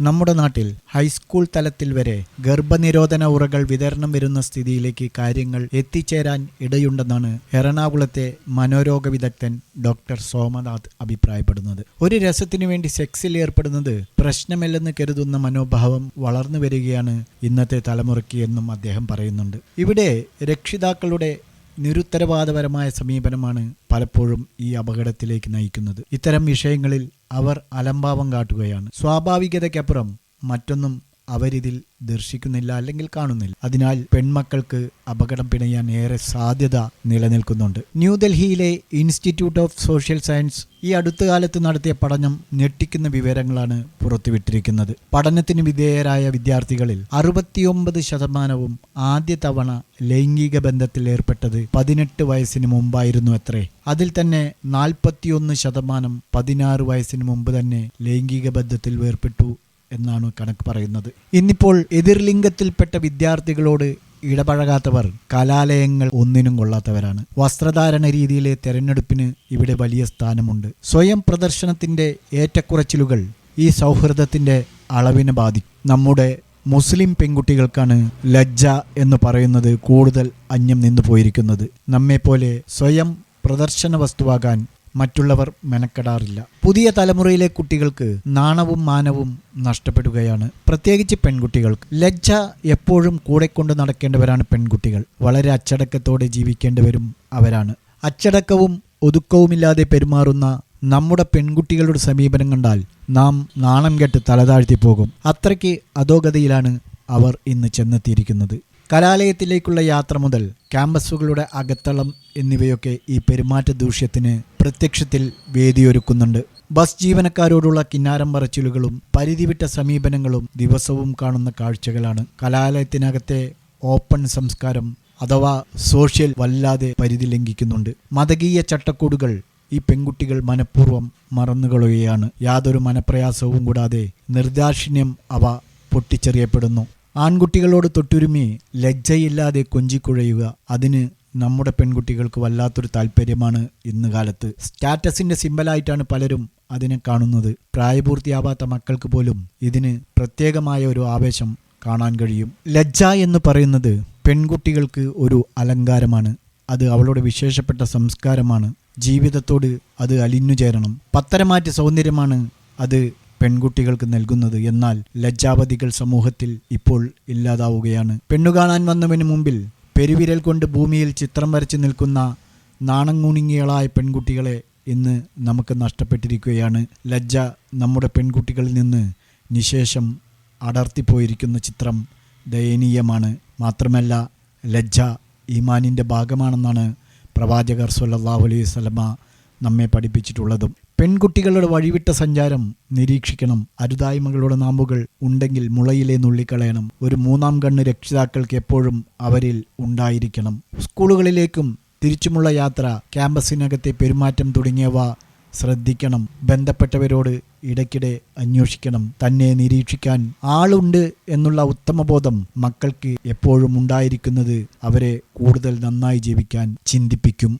നമ്മുടെ നാട്ടിൽ ഹൈസ്കൂൾ തലത്തിൽ വരെ ഗർഭനിരോധന ഉറകൾ വിതരണം വരുന്ന സ്ഥിതിയിലേക്ക് കാര്യങ്ങൾ എത്തിച്ചേരാൻ ഇടയുണ്ടെന്നാണ് എറണാകുളത്തെ മനോരോഗ വിദഗ്ധൻ ഡോക്ടർ സോമനാഥ് അഭിപ്രായപ്പെടുന്നത്. ഒരു രസത്തിനു വേണ്ടി സെക്സിൽ ഏർപ്പെടുന്നത് പ്രശ്നമല്ലെന്ന് കരുതുന്ന മനോഭാവം വളർന്നു വരികയാണ് ഇന്നത്തെ തലമുറയ്ക്ക് എന്നും അദ്ദേഹം പറയുന്നുണ്ട്. ഇവിടെ രക്ഷിതാക്കളുടെ നിരുത്തരവാദപരമായ സമീപനമാണ് പലപ്പോഴും ഈ അപകടത്തിലേക്ക് നയിക്കുന്നത്. ഇത്തരം വിഷയങ്ങളിൽ അവർ അലംഭാവം കാട്ടുകയാണ്. സ്വാഭാവികതയ്ക്കപ്പുറം മറ്റൊന്നും അവരിതിൽ ദർശിക്കുന്നില്ല അല്ലെങ്കിൽ കാണുന്നില്ല. അതിനാൽ പെൺമക്കൾക്ക് അപകടം പിണയാൻ ഏറെ സാധ്യത നിലനിൽക്കുന്നുണ്ട്. ന്യൂഡൽഹിയിലെ ഇൻസ്റ്റിറ്റ്യൂട്ട് ഓഫ് സോഷ്യൽ സയൻസ് ഈ അടുത്ത കാലത്ത് നടത്തിയ പഠനം ഞെട്ടിക്കുന്ന വിവരങ്ങളാണ് പുറത്തുവിട്ടിരിക്കുന്നത്. പഠനത്തിന് വിധേയരായ വിദ്യാർത്ഥികളിൽ അറുപത്തിയൊമ്പത് ശതമാനവും ആദ്യ തവണ ലൈംഗിക ബന്ധത്തിൽ ഏർപ്പെട്ടത് പതിനെട്ട് വയസ്സിന് മുമ്പായിരുന്നു അത്രേ. അതിൽ തന്നെ നാൽപ്പത്തിയൊന്ന് ശതമാനം പതിനാറ് വയസ്സിന് മുമ്പ് തന്നെ ലൈംഗിക ബന്ധത്തിൽ വേർപെട്ടു എന്നാണ് കണക്ക് പറയുന്നത്. ഇന്നിപ്പോൾ എതിർലിംഗത്തിൽപ്പെട്ട വിദ്യാർത്ഥികളോട് ഇടപഴകാത്തവർ കലാലയങ്ങൾ ഒന്നിനും കൊള്ളാത്തവരാണ്. വസ്ത്രധാരണ രീതിയിലെ തെരഞ്ഞെടുപ്പിന് ഇവിടെ വലിയ സ്ഥാനമുണ്ട്. സ്വയം പ്രദർശനത്തിന്റെ ഏറ്റക്കുറച്ചിലുകൾ ഈ സൗഹൃദത്തിന്റെ അളവിനെ ബാധിക്കും. നമ്മുടെ മുസ്ലിം പെൺകുട്ടികൾക്കാണ് ലജ്ജ എന്ന് പറയുന്നത് കൂടുതൽ അന്യം നിന്നു പോയിരിക്കുന്നത് നമ്മെപ്പോലെ സ്വയം പ്രദർശന വസ്തുവാകാൻ മറ്റുള്ളവർ മെനക്കെടാറില്ല. പുതിയ തലമുറയിലെ കുട്ടികൾക്ക് നാണവും മാനവും നഷ്ടപ്പെടുകയാണ്. പ്രത്യേകിച്ച് പെൺകുട്ടികൾക്ക്. ലജ്ജ എപ്പോഴും കൂടെ കൊണ്ട് നടക്കേണ്ടവരാണ് പെൺകുട്ടികൾ. വളരെ അച്ചടക്കത്തോടെ ജീവിക്കേണ്ടവരും അവരാണ്. അച്ചടക്കവും ഒതുക്കവുമില്ലാതെ പെരുമാറുന്ന നമ്മുടെ പെൺകുട്ടികളുടെ സമീപനം കണ്ടാൽ നാം നാണം കെട്ട് തലതാഴ്ത്തി പോകും. അത്രയ്ക്ക് അധോഗതിയിലാണ് അവർ ഇന്ന് ചെന്നെത്തിയിരിക്കുന്നത്. കലാലയത്തിലേക്കുള്ള യാത്ര മുതൽ ക്യാമ്പസുകളുടെ അകത്തളം എന്നിവയൊക്കെ ഈ പെരുമാറ്റ ദൂഷ്യത്തിന് പ്രത്യക്ഷത്തിൽ വേദിയൊരുക്കുന്നുണ്ട്. ബസ് ജീവനക്കാരോടുള്ള കിന്നാരം പറച്ചിലുകളും പരിധിവിട്ട സമീപനങ്ങളും ദിവസവും കാണുന്ന കാഴ്ചകളാണ്. കലാലയത്തിനകത്തെ ഓപ്പൺ സംസ്കാരം അഥവാ സോഷ്യൽ വല്ലാതെ പരിധി ലംഘിക്കുന്നുണ്ട്. മതകീയ ചട്ടക്കൂടുകൾ ഈ പെൺകുട്ടികൾ മനഃപൂർവം മറന്നുകളയുകയാണ്. യാതൊരു മനപ്രയാസവും കൂടാതെ നിർദാക്ഷിണ്യം അവ പൊട്ടിച്ചെറിയപ്പെടുന്നു. ആൺകുട്ടികളോട് തൊട്ടുരുമി ലജ്ജയില്ലാതെ കൊഞ്ചിക്കുഴയുക അതിന് നമ്മുടെ പെൺകുട്ടികൾക്ക് വല്ലാത്തൊരു താല്പര്യമാണ് ഇന്ന് കാലത്ത്. സ്റ്റാറ്റസിന്റെ സിമ്പലായിട്ടാണ് പലരും അതിനെ കാണുന്നത്. പ്രായപൂർത്തിയാവാത്ത മക്കൾക്ക് പോലും ഇതിന് പ്രത്യേകമായ ഒരു ആവേശം കാണാൻ കഴിയും. ലജ്ജ എന്ന് പറയുന്നത് പെൺകുട്ടികൾക്ക് ഒരു അലങ്കാരമാണ്. അത് അവളുടെ വിശേഷപ്പെട്ട സംസ്കാരമാണ്. ജീവിതത്തോട് അത് അലിഞ്ഞു ചേരണം. പത്തരമാറ്റ സൗന്ദര്യമാണ് അത് പെൺകുട്ടികൾക്ക് നൽകുന്നത്. എന്നാൽ ലജ്ജാവതികൾ സമൂഹത്തിൽ ഇപ്പോൾ ഇല്ലാതാവുകയാണ്. പെണ്ണു കാണാൻ വന്നവന് മുമ്പിൽ പെരുവിരൽ കൊണ്ട് ഭൂമിയിൽ ചിത്രം വരച്ച് നിൽക്കുന്ന നാണങ്ങുണിങ്ങികളായ പെൺകുട്ടികളെ ഇന്ന് നമുക്ക് നഷ്ടപ്പെട്ടിരിക്കുകയാണ്. ലജ്ജ നമ്മുടെ പെൺകുട്ടികളിൽ നിന്ന് നിശേഷം അടർത്തിപ്പോയിരിക്കുന്ന ചിത്രം ദയനീയമാണ്. മാത്രമല്ല ലജ്ജ ഈമാനിന്റെ ഭാഗമാണെന്നാണ് പ്രവാചകർ സല്ലല്ലാഹു അലൈഹി വസല്ലമ നമ്മെ പഠിപ്പിച്ചിട്ടുള്ളതും. പെൺകുട്ടികളുടെ വഴിവിട്ട സഞ്ചാരം നിരീക്ഷിക്കണം. അരുതായ്മകളുടെ നാമ്പുകൾ ഉണ്ടെങ്കിൽ മുളയിലെ നുള്ളിക്കളയണം. ഒരു മൂന്നാം കണ്ണ് രക്ഷിതാക്കൾക്ക് എപ്പോഴും അവരിൽ ഉണ്ടായിരിക്കണം. സ്കൂളുകളിലേക്കും തിരിച്ചുമുള്ള യാത്ര ക്യാമ്പസിനകത്തെ പെരുമാറ്റം തുടങ്ങിയവ ശ്രദ്ധിക്കണം. ബന്ധപ്പെട്ടവരോട് ഇടയ്ക്കിടെ അന്വേഷിക്കണം. തന്നെ നിരീക്ഷിക്കാൻ ആളുണ്ട് എന്നുള്ള ഉത്തമബോധം മക്കൾക്ക് എപ്പോഴും ഉണ്ടായിരിക്കുന്നത് അവരെ കൂടുതൽ നന്നായി ജീവിക്കാൻ ചിന്തിപ്പിക്കും.